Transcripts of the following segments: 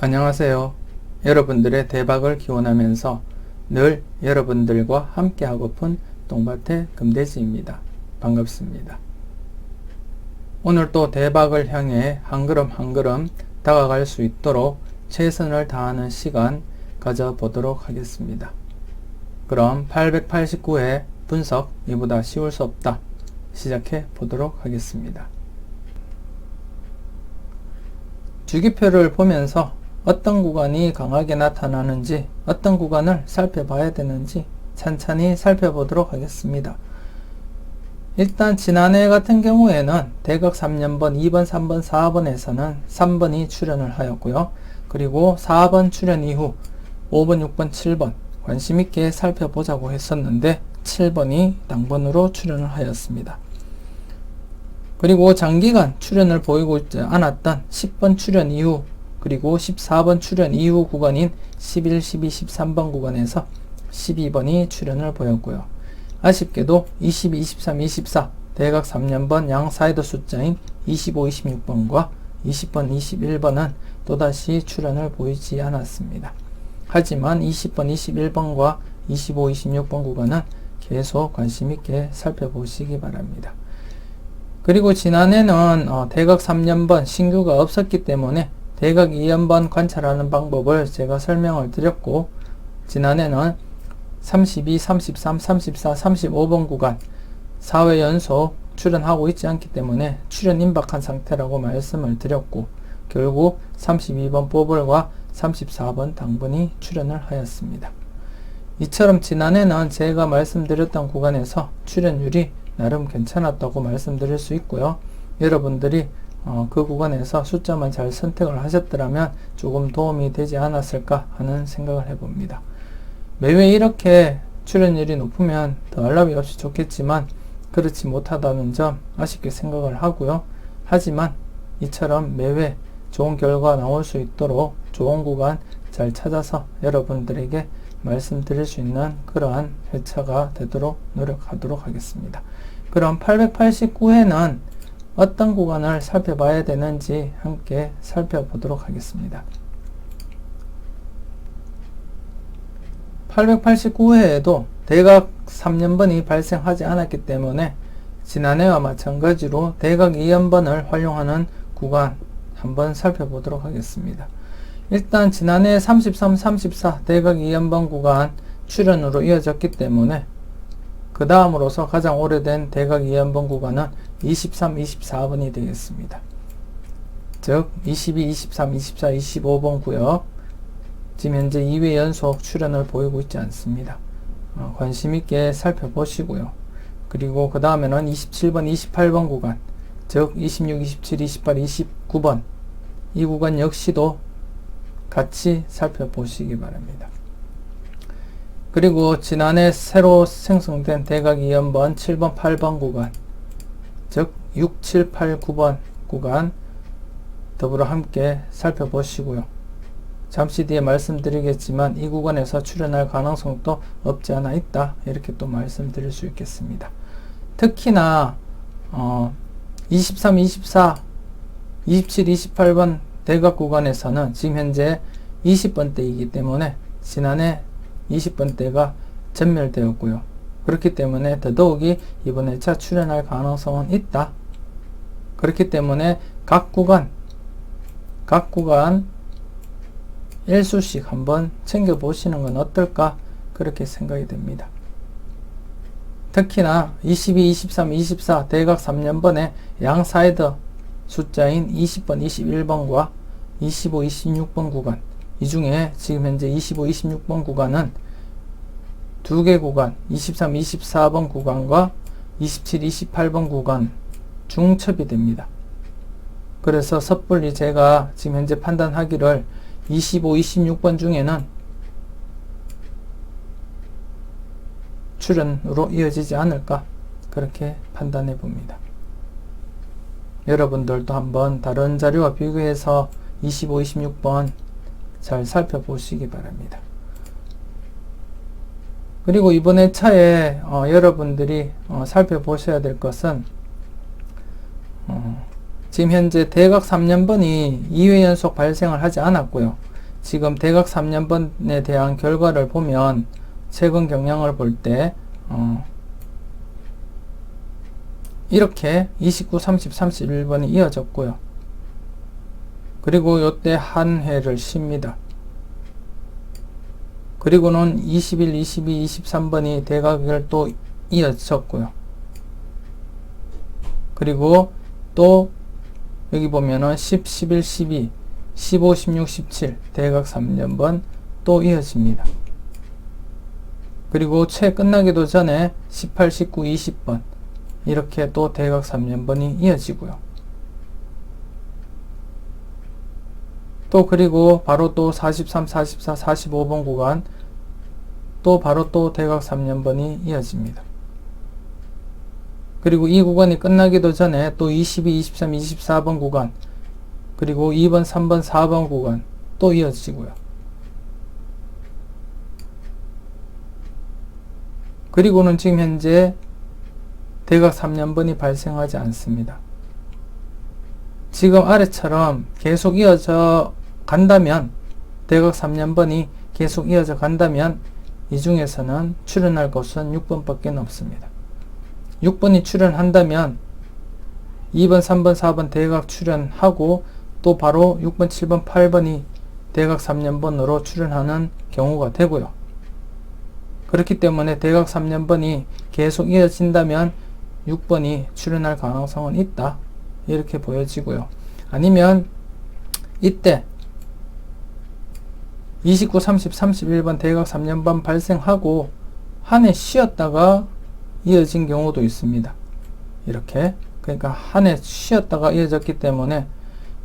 안녕하세요. 여러분들의 대박을 기원하면서 늘 여러분들과 함께 하고픈 똥밭의 금돼지입니다. 반갑습니다. 오늘 또 대박을 향해 한 걸음 한 걸음 다가갈 수 있도록 최선을 다하는 시간 가져보도록 하겠습니다. 그럼 889회 분석 이보다 쉬울 수 없다 시작해 보도록 하겠습니다. 주기표를 보면서 어떤 구간이 강하게 나타나는지 어떤 구간을 살펴봐야 되는지 찬찬히 살펴보도록 하겠습니다. 일단 지난해 같은 경우에는 대각 3년번 2번, 3번, 4번에서는 3번이 출연을 하였고요. 그리고 4번 출연 이후 5번, 6번, 7번 관심 있게 살펴보자고 했었는데 7번이 당번으로 출연을 하였습니다. 그리고 장기간 출연을 보이고 있지 않았던 10번 출연 이후 그리고 14번 출연 이후 구간인 11, 12, 13번 구간에서 12번이 출연을 보였고요. 아쉽게도 22, 23, 24 대각 3년번 양 사이드 숫자인 25, 26번과 20번, 21번은 또다시 출연을 보이지 않았습니다. 하지만 20번, 21번과 25, 26번 구간은 계속 관심 있게 살펴보시기 바랍니다. 그리고 지난해는 어, 대각 3년번 신규가 없었기 때문에 대각 2년번 관찰하는 방법을 제가 설명을 드렸고 지난해는 32, 33, 34, 35번 구간 4회 연속 출연하고 있지 않기 때문에 출연 임박한 상태라고 말씀을 드렸고 결국 32번 뽀벌과 34번 당분이 출연을 하였습니다. 이처럼 지난해는 제가 말씀드렸던 구간에서 출연율이 나름 괜찮았다고 말씀드릴 수 있고요. 여러분들이 어, 그 구간에서 숫자만 잘 선택을 하셨더라면 조금 도움이 되지 않았을까 하는 생각을 해봅니다. 매회 이렇게 출연율이 높으면 더 알람이 없이 좋겠지만 그렇지 못하다는 점 아쉽게 생각을 하고요. 하지만 이처럼 매회 좋은 결과 나올 수 있도록 좋은 구간 잘 찾아서 여러분들에게 말씀드릴 수 있는 그러한 회차가 되도록 노력하도록 하겠습니다. 그럼 889회는 어떤 구간을 살펴봐야 되는지 함께 살펴보도록 하겠습니다. 889회에도 대각 3년번이 발생하지 않았기 때문에 지난해와 마찬가지로 대각 2년번을 활용하는 구간 한번 살펴보도록 하겠습니다. 일단 지난해 33, 34 대각 2연번 구간 출연으로 이어졌기 때문에 그 다음으로서 가장 오래된 대각 2연번 구간은 23, 24번이 되겠습니다. 즉 22, 23, 24, 25번 구역 지금 현재 2회 연속 출연을 보이고 있지 않습니다. 어, 관심 있게 살펴보시고요. 그리고 그 다음에는 27번, 28번 구간 즉 26, 27, 28, 29번 이 구간 역시도 같이 살펴보시기 바랍니다. 그리고 지난해 새로 생성된 대각 2연번 7번, 8번 구간 즉 6, 7, 8, 9번 구간 더불어 함께 살펴보시고요. 잠시 뒤에 말씀드리겠지만 이 구간에서 출현할 가능성도 없지 않아 있다. 이렇게 또 말씀드릴 수 있겠습니다. 특히나 어, 23, 24, 27, 28번 대각 구간에서는 지금 현재 20번대이기 때문에 지난해 20번대가 전멸되었고요. 그렇기 때문에 더더욱이 이번 1차 출현할 가능성은 있다. 그렇기 때문에 각 구간 각 구간 1수씩 한번 챙겨보시는 건 어떨까 그렇게 생각이 됩니다. 특히나 22, 23, 24 대각 3년번의 양 사이드 숫자인 20번, 21번과 25, 26번 구간 이 중에 지금 현재 25, 26번 구간은 두 개 구간 23, 24번 구간과 27, 28번 구간 중첩이 됩니다. 그래서 섣불리 제가 지금 현재 판단하기를 25, 26번 중에는 출연으로 이어지지 않을까 그렇게 판단해 봅니다. 여러분들도 한번 다른 자료와 비교해서 25, 26번 잘 살펴보시기 바랍니다. 그리고 이번에 차에 어, 여러분들이 어, 살펴보셔야 될 것은 어, 지금 현재 대각 3년번이 2회 연속 발생을 하지 않았고요. 지금 대각 3년번에 대한 결과를 보면 최근 경향을 볼때 어, 이렇게 29, 30, 31번이 이어졌고요. 그리고 요때 한 회를 쉽니다. 그리고는 21, 22, 23번이 대각을 또 이어졌고요. 그리고 또 여기 보면은 10, 11, 12, 15, 16, 17 대각 3년번 또 이어집니다. 그리고 최 끝나기도 전에 18, 19, 20번 이렇게 또 대각 3년번이 이어지고요. 또 그리고 바로 또 43, 44, 45번 구간 또 바로 또 대각 3년번이 이어집니다. 그리고 이 구간이 끝나기도 전에 또 22, 23, 24번 구간 그리고 2번, 3번, 4번 구간 또 이어지고요. 그리고는 지금 현재 대각 3년번이 발생하지 않습니다. 지금 아래처럼 계속 이어져 간다면 대각 3년번이 계속 이어져 간다면 이 중에서는 출현할 것은 6번밖에 없습니다. 6번이 출현한다면 2번, 3번, 4번 대각 출현하고 또 바로 6번, 7번, 8번이 대각 3년번으로 출현하는 경우가 되고요. 그렇기 때문에 대각 3년번이 계속 이어진다면 6번이 출현할 가능성은 있다. 이렇게 보여지고요. 아니면 이때 29, 30, 31번 대각 3년번 발생하고 한 해 쉬었다가 이어진 경우도 있습니다. 이렇게 그러니까 한 해 쉬었다가 이어졌기 때문에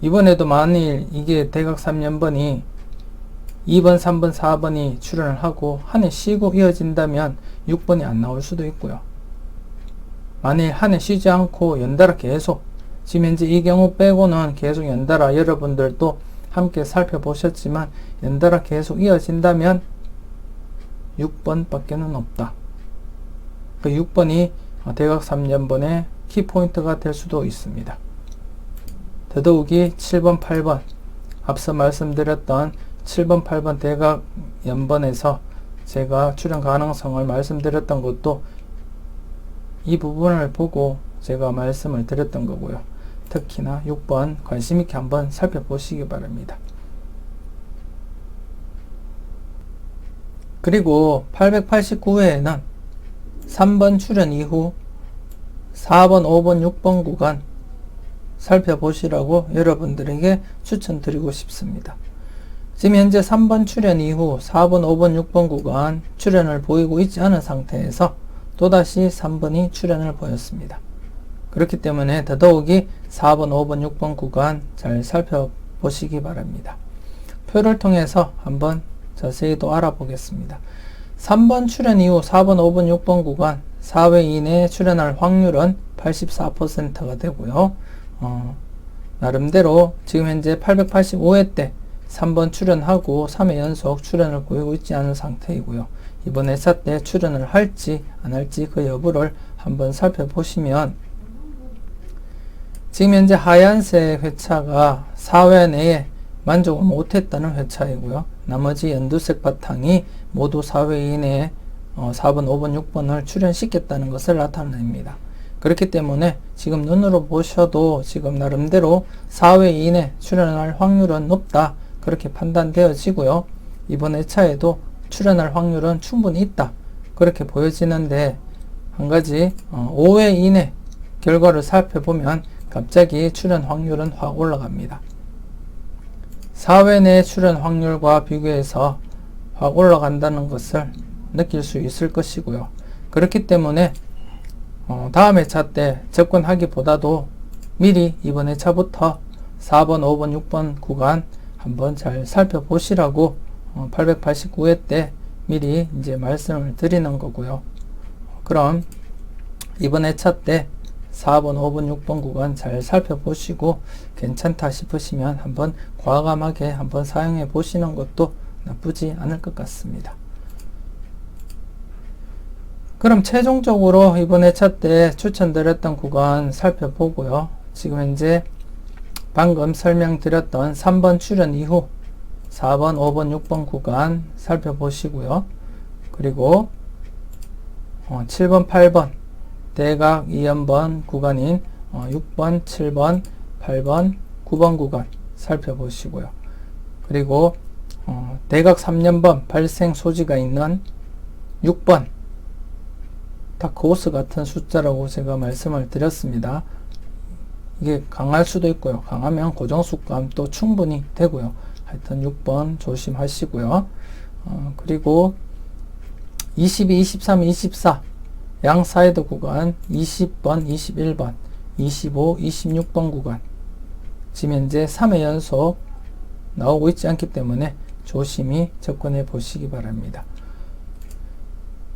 이번에도 만일 이게 대각 3년번이 2번, 3번, 4번이 출연을 하고 한 해 쉬고 이어진다면 6번이 안 나올 수도 있고요. 만일 한 해 쉬지 않고 연달아 계속 지금 현재 이 경우 빼고는 계속 연달아 여러분들도 함께 살펴보셨지만 연달아 계속 이어진다면 6번밖에는 없다. 그 6번이 대각 3년번의 키포인트가 될 수도 있습니다. 더더욱이 7번, 8번 앞서 말씀드렸던 7번, 8번 대각 연번에서 제가 출현 가능성을 말씀드렸던 것도 이 부분을 보고 제가 말씀을 드렸던 거고요. 특히나 6번 관심 있게 한번 살펴보시기 바랍니다. 그리고 889회에는 3번 출연 이후 4번, 5번, 6번 구간 살펴보시라고 여러분들에게 추천드리고 싶습니다. 지금 현재 3번 출연 이후 4번, 5번, 6번 구간 출연을 보이고 있지 않은 상태에서 또다시 3번이 출연을 보였습니다. 그렇기 때문에 더더욱이 4번, 5번, 6번 구간 잘 살펴보시기 바랍니다. 표를 통해서 한번 자세히 또 알아보겠습니다. 3번 출연 이후 4번, 5번, 6번 구간 4회 이내에 출연할 확률은 84%가 되고요. 어, 나름대로 지금 현재 885회 때 3번 출연하고 3회 연속 출연을 보이고 있지 않은 상태이고요. 이번 회차 때 출연을 할지 안 할지 그 여부를 한번 살펴보시면 지금 현재 하얀색 회차가 4회 내에 만족을 못했다는 회차이고요. 나머지 연두색 바탕이 모두 4회 이내에 어, 4번, 5번, 6번을 출연시켰다는 것을 나타냅니다. 그렇기 때문에 지금 눈으로 보셔도 지금 나름대로 4회 이내 출연할 확률은 높다. 그렇게 판단되어지고요. 이번 회차에도 출연할 확률은 충분히 있다. 그렇게 보여지는데 한 가지 어, 5회 이내 결과를 살펴보면 갑자기 출연 확률은 확 올라갑니다. 4회 내 출연 확률과 비교해서 확 올라간다는 것을 느낄 수 있을 것이고요. 그렇기 때문에 어, 다음 회차 때 접근하기보다도 미리 이번 회차부터 4번, 5번, 6번 구간 한번 잘 살펴보시라고 어, 889회 때 미리 이제 말씀을 드리는 거고요. 그럼 이번 회차 때 4번, 5번, 6번 구간 잘 살펴보시고 괜찮다 싶으시면 한번 과감하게 한번 사용해 보시는 것도 나쁘지 않을 것 같습니다. 그럼 최종적으로 이번 회차 때 추천드렸던 구간 살펴보고요. 지금 현재 방금 설명드렸던 3번 출연 이후 4번, 5번, 6번 구간 살펴보시고요. 그리고 어, 7번, 8번 대각 이연번 구간인 어, 6번, 7번, 8번, 9번 구간 살펴보시고요. 그리고 어, 대각 3년번 발생 소지가 있는 6번 다크호스 같은 숫자라고 제가 말씀을 드렸습니다. 이게 강할 수도 있고요. 강하면 고정수감 또 충분히 되고요. 하여튼 6번 조심하시고요. 어, 그리고 22, 23, 24 양 사이드 구간 20번, 21번, 25, 26번 구간 지금 현재 3회 연속 나오고 있지 않기 때문에 조심히 접근해 보시기 바랍니다.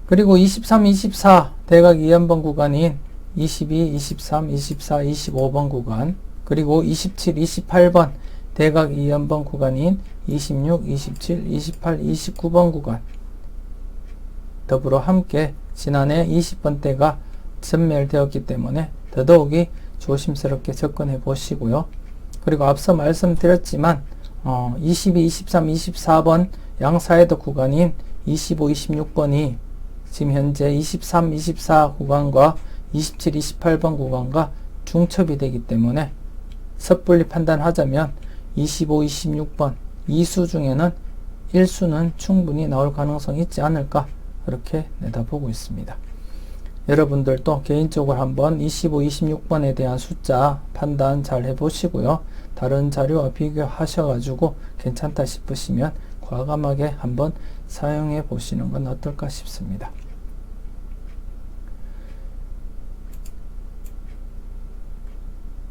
그리고 23, 24 대각 2연번 구간인 22, 23, 24, 25번 구간 그리고 27, 28번 대각 2연번 구간인 26, 27, 28, 29번 구간 더불어 함께 지난해 20번대가 전멸되었기 때문에 더더욱이 조심스럽게 접근해 보시고요. 그리고 앞서 말씀드렸지만 어, 22, 23, 24번 양사이드 구간인 25, 26번이 지금 현재 23, 24 구간과 27, 28번 구간과 중첩이 되기 때문에 섣불리 판단하자면 25, 26번 2수 중에는 1수는 충분히 나올 가능성이 있지 않을까 그렇게 내다보고 있습니다. 여러분들도 개인적으로 한번 25, 26번에 대한 숫자 판단 잘 해보시고요. 다른 자료와 비교하셔가지고 괜찮다 싶으시면 과감하게 한번 사용해 보시는 건 어떨까 싶습니다.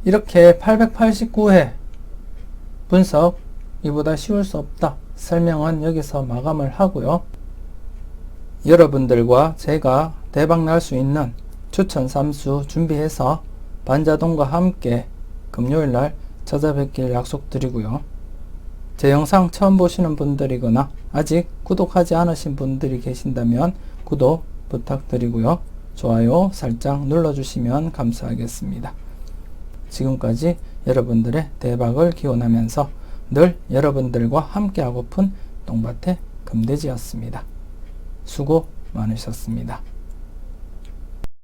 이렇게 889회 분석 이보다 쉬울 수 없다 설명은 여기서 마감을 하고요. 여러분들과 제가 대박 날 수 있는 추천 3수 준비해서 반자동과 함께 금요일 날 찾아뵙길 약속드리고요. 제 영상 처음 보시는 분들이거나 아직 구독하지 않으신 분들이 계신다면 구독 부탁드리고요. 좋아요 살짝 눌러주시면 감사하겠습니다. 지금까지 여러분들의 대박을 기원하면서 늘 여러분들과 함께하고픈 똥밭의 금돼지였습니다. 수고 많으셨습니다.